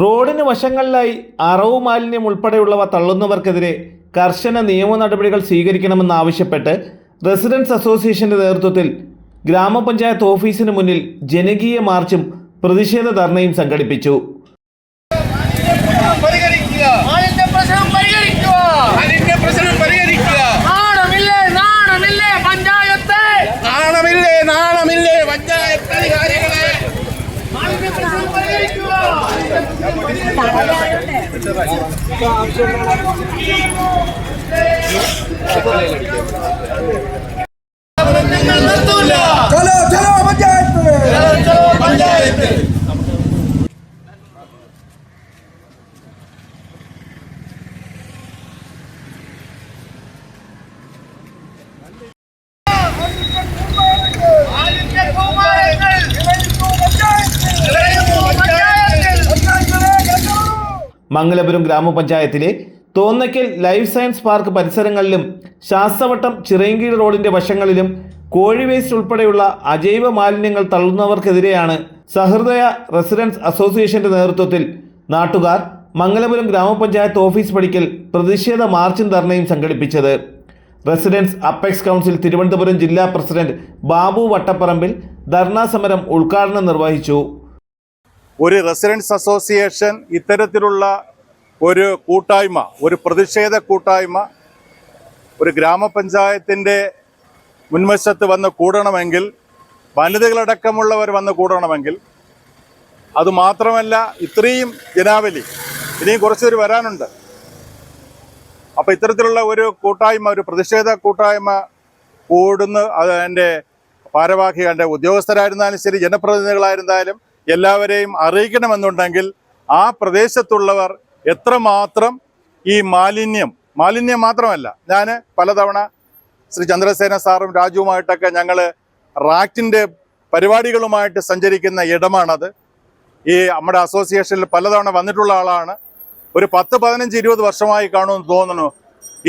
റോഡിന് വശങ്ങളിലായി അറവ് മാലിന്യം ഉൾപ്പെടെയുള്ളവ തള്ളുന്നവർക്കെതിരെ കർശന നിയമ നടപടികൾ സ്വീകരിക്കണമെന്നാവശ്യപ്പെട്ട് റെസിഡൻസ് അസോസിയേഷന്റെ നേതൃത്വത്തിൽ ഗ്രാമപഞ്ചായത്ത് ഓഫീസിന് മുന്നിൽ ജനകീയ മാർച്ചും പ്രതിഷേധ ധർണയും സംഘടിപ്പിച്ചു. പരിഹരിക്കുക. നിങ്ങൾ മംഗലപുരം ഗ്രാമപഞ്ചായത്തിലെ തോന്നയ്ക്കൽ ലൈഫ് സയൻസ് പാർക്ക് പരിസരങ്ങളിലും ശാസ്ത്രവട്ടം ചിറയൻകീഴ് റോഡിന്റെ വശങ്ങളിലും കോഴി വേസ്റ്റ് ഉൾപ്പെടെയുള്ള അജൈവ മാലിന്യങ്ങൾ തള്ളുന്നവർക്കെതിരെയാണ് സഹൃദയ റെസിഡൻസ് അസോസിയേഷന്റെ നേതൃത്വത്തിൽ നാട്ടുകാർ മംഗലപുരം ഗ്രാമപഞ്ചായത്ത് ഓഫീസ് പടിക്കൽ പ്രതിഷേധ മാർച്ചും ധർണയും സംഘടിപ്പിച്ചത്. റെസിഡൻസ് അപ്പെക്സ് കൗൺസിൽ തിരുവനന്തപുരം ജില്ലാ പ്രസിഡന്റ് ബാബു വട്ടപ്പറമ്പിൽ ധർണാ സമരം ഉദ്ഘാടനം നിർവഹിച്ചു. ഒരു റെസിഡൻസ് അസോസിയേഷൻ ഇത്തരത്തിലുള്ള ഒരു കൂട്ടായ്മ ഒരു പ്രതിഷേധ കൂട്ടായ്മ ഒരു ഗ്രാമപഞ്ചായത്തിന്റെ മുൻവശത്ത് വന്ന് കൂടണമെങ്കിൽ വനിതകളടക്കമുള്ളവർ വന്ന് കൂടണമെങ്കിൽ അതുമാത്രമല്ല ഇത്രയും ജനാവലി ഇനിയും കുറച്ചുപേർ വരാനുണ്ട്. അപ്പോൾ ഇത്തരത്തിലുള്ള ഒരു കൂട്ടായ്മ ഒരു പ്രതിഷേധ കൂട്ടായ്മ കൂടുന്ന അതിന്റെ ഭാരവാഹികളുടെ ഉദ്യോഗസ്ഥരായിരുന്നാലും ശരി ജനപ്രതിനിധികളായിരുന്നാലും എല്ലാവരെയും അറിയിക്കണമെന്നുണ്ടെങ്കിൽ ആ പ്രദേശത്തുള്ളവർ എത്രമാത്രം ഈ മാലിന്യം മാലിന്യം മാത്രമല്ല ഞാൻ പലതവണ ശ്രീ ചന്ദ്രസേന സാറും രാജുവുമായിട്ടൊക്കെ ഞങ്ങൾ റാക്റ്റിന്റെ പരിപാടികളുമായിട്ട് സഞ്ചരിക്കുന്ന ഇടമാണത്. ഈ നമ്മുടെ അസോസിയേഷനിൽ പലതവണ വന്നിട്ടുള്ള ആളാണ്. ഒരു പത്ത് പതിനഞ്ച് ഇരുപത് വർഷമായി കാണുമെന്ന് തോന്നുന്നു.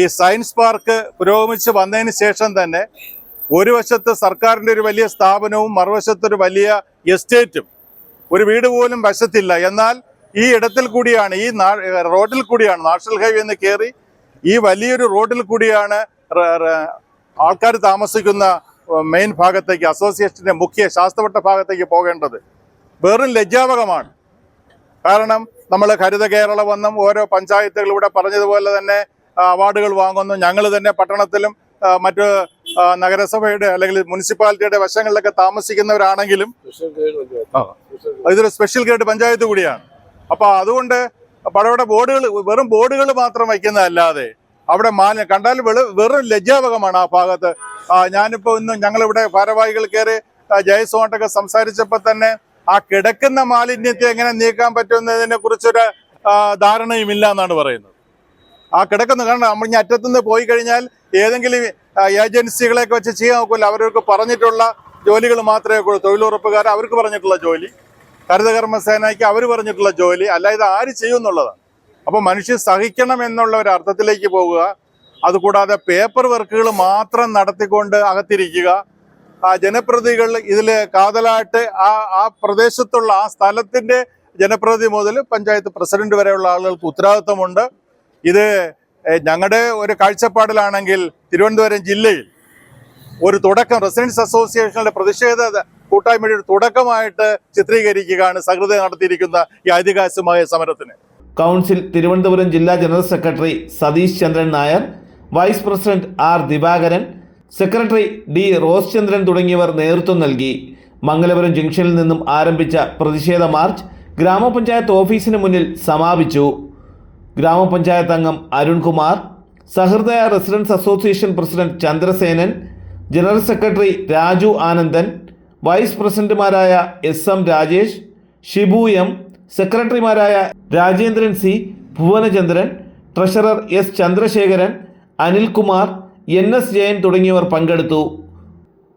ഈ സയൻസ് പാർക്ക് പുരോഗമിച്ച് വന്നതിന് ശേഷം തന്നെ ഒരു വശത്ത് സർക്കാരിന്റെ ഒരു വലിയ സ്ഥാപനവും മറുവശത്തൊരു വലിയ എസ്റ്റേറ്റും ഒരു വീട് പോലും വശത്തില്ല. എന്നാൽ ഈ ഇടത്തിൽ കൂടിയാണ് ഈ റോഡിൽ കൂടിയാണ് നാഷണൽ ഹൈവേ എന്ന് കയറി ഈ വലിയൊരു റോഡിൽ കൂടിയാണ് ആൾക്കാർ താമസിക്കുന്ന മെയിൻ ഭാഗത്തേക്ക് അസോസിയേഷന്റെ മുഖ്യ ശാസ്ത്രവട്ട ഭാഗത്തേക്ക് പോകേണ്ടത് വെറും ലജ്ജാവകമാണ് കാരണം നമ്മൾ ഹരിത കേരള വന്നും ഓരോ പഞ്ചായത്തുകളിലൂടെ പറഞ്ഞതുപോലെ തന്നെ അവാർഡുകൾ വാങ്ങുന്നു. ഞങ്ങൾ തന്നെ പട്ടണത്തിലും മറ്റു നഗരസഭയുടെ അല്ലെങ്കിൽ മുനിസിപ്പാലിറ്റിയുടെ വശങ്ങളിലൊക്കെ താമസിക്കുന്നവരാണെങ്കിലും ഇതൊരു സ്പെഷ്യൽ ഗ്രേഡ് പഞ്ചായത്ത് കൂടിയാണ്. അപ്പൊ അതുകൊണ്ട് പടവിടെ ബോർഡുകൾ വെറും ബോർഡുകൾ മാത്രം വയ്ക്കുന്നതല്ലാതെ അവിടെ മാലിന്യം കണ്ടാൽ വെറും ലജ്ജാവകമാണ് ആ ഭാഗത്ത്. ഞാനിപ്പോ ഇന്ന് ഞങ്ങളിവിടെ ഭാരവാഹികൾ കയറി ജയസോണ്ടൊക്കെ സംസാരിച്ചപ്പോ സംസാരിച്ചപ്പോൾ തന്നെ ആ കിടക്കുന്ന മാലിന്യത്തെ എങ്ങനെ നീക്കാൻ പറ്റുന്നതിനെ കുറിച്ചൊരു ധാരണയും ധാരണയുമില്ല എന്നാണ് പറയുന്നത്. ആ കിടക്കുന്ന കാരണം നമ്മൾ ഇനി അറ്റത്തുനിന്ന് പോയി കഴിഞ്ഞാൽ ഏതെങ്കിലും ഏജൻസികളെയൊക്കെ വെച്ച് ചെയ്യാൻ നോക്കില്ല അവർക്ക് പറഞ്ഞിട്ടുള്ള ജോലികൾ മാത്രമേ ഉള്ളൂ. തൊഴിലുറപ്പുകാർ അവർക്ക് പറഞ്ഞിട്ടുള്ള ജോലി. ഹരിതകർമ്മസേനയ്ക്ക് അവർ പറഞ്ഞിട്ടുള്ള ജോലി. അല്ല ഇത് ആര് ചെയ്യും എന്നുള്ളതാണ് അപ്പോൾ മനുഷ്യൻ സഹിക്കണം എന്നുള്ള ഒരു അർത്ഥത്തിലേക്ക് പോകുക. അതുകൂടാതെ പേപ്പർ വർക്കുകൾ മാത്രം നടത്തിക്കൊണ്ട് അകത്തിരിക്കുക. ആ ജനപ്രതികൾ ഇതിൽ കാതലായിട്ട് ആ ആ പ്രദേശത്തുള്ള ആ സ്ഥലത്തിന്റെ ജനപ്രതി മുതൽ പഞ്ചായത്ത് പ്രസിഡന്റ് വരെയുള്ള ആളുകൾക്ക് ഉത്തരവാദിത്വമുണ്ട്. ഇത് ഞങ്ങളുടെ ഒരു കാഴ്ചപ്പാടിലാണെങ്കിൽ തിരുവനന്തപുരം ജില്ലയിൽ ഒരു തുടക്കം റെസിഡൻസ് അസോസിയേഷനുടെ പ്രതിഷേധ കൂട്ടായ്മയുടെ ഒരു തുടക്കമായിട്ട് ചിത്രീകരിക്കുകയാണ് സഹൃദയ നടത്തിയിരിക്കുന്ന ഈ ഐതിഹാസികമായ സമരത്തിന്. കൗൺസിൽ തിരുവനന്തപുരം ജില്ലാ general secretary Satheesh Chandran Nair vice president R Divakaran secretary D Rose Chandran തുടങ്ങിയവർ നേതൃത്വം നൽകി. മംഗലപുരം ജംഗ്ഷനിൽ നിന്നും ആരംഭിച്ച പ്രതിഷേധ മാർച്ച് ഗ്രാമപഞ്ചായത്ത് ഓഫീസിന് മുന്നിൽ സമാപിച്ചു. ഗ്രാമപഞ്ചായത്ത് അംഗം Arunkumar Sahrudaya residence association president Chandrasenan general secretary Raju Anandan vice പ്രസിഡന്റുമാരായ S M Rajesh Shibu M സെക്രട്ടറിമാരായ Rajendran C Bhuvanachandran treasurer S Chandrasekharan Anilkumar N S Jayan തുടങ്ങിയവർ പങ്കെടുത്തു.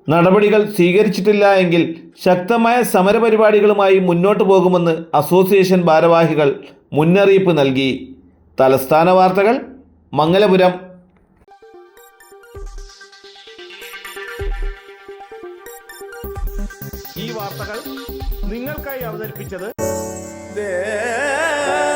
നടപടികൾ സ്വീകരിച്ചിട്ടില്ല എങ്കിൽ ശക്തമായ സമരപരിപാടികളുമായി മുന്നോട്ടു പോകുമെന്ന് അസോസിയേഷൻ ഭാരവാഹികൾ മുന്നറിയിപ്പ് നൽകി. തലസ്ഥാന വാർത്തകൾ മംഗലപുരം. ഈ വാർത്തകൾ നിങ്ങൾക്കായി അവതരിപ്പിച്ചത് Deva